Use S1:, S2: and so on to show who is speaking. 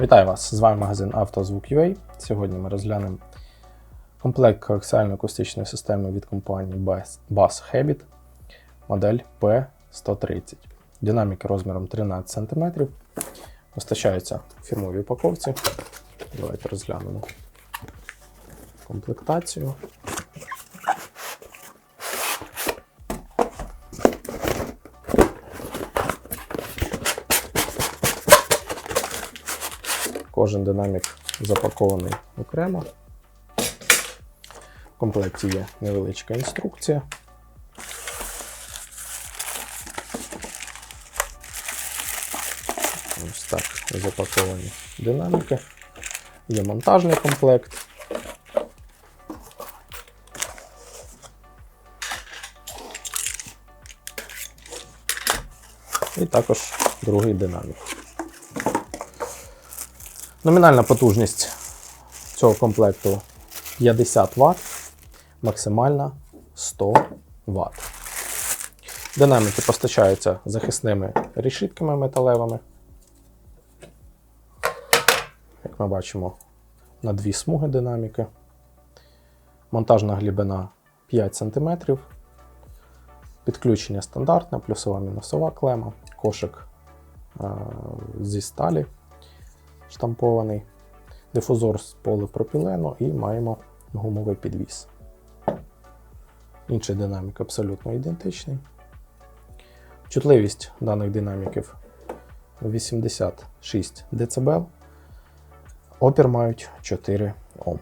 S1: Вітаю вас! З вами магазин «Автозвук.UA». Сьогодні ми розглянемо комплект коаксіально-акустичної системи від компанії Bass Habit, модель P130. Динаміки розміром 13 см. Постачаються в фірмовій упаковці. Давайте розглянемо комплектацію. Кожен динамік запакований окремо. В комплекті є невеличка інструкція. Ось так запаковані динаміки. Є монтажний комплект. І також другий динамік. Номінальна потужність цього комплекту 50 Вт, максимальна 100 Вт. Динаміки постачаються захисними решітками металевими. Як ми бачимо, на дві смуги динаміки. Монтажна глибина 5 см. Підключення стандартне, плюсова мінусова клема, кошик е, зі сталі штампований, дифузор з полипропілену і маємо гумовий підвіс. Інший динамік абсолютно ідентичний. Чутливість даних динаміків 86 дБ. Опір мають 4 Ом.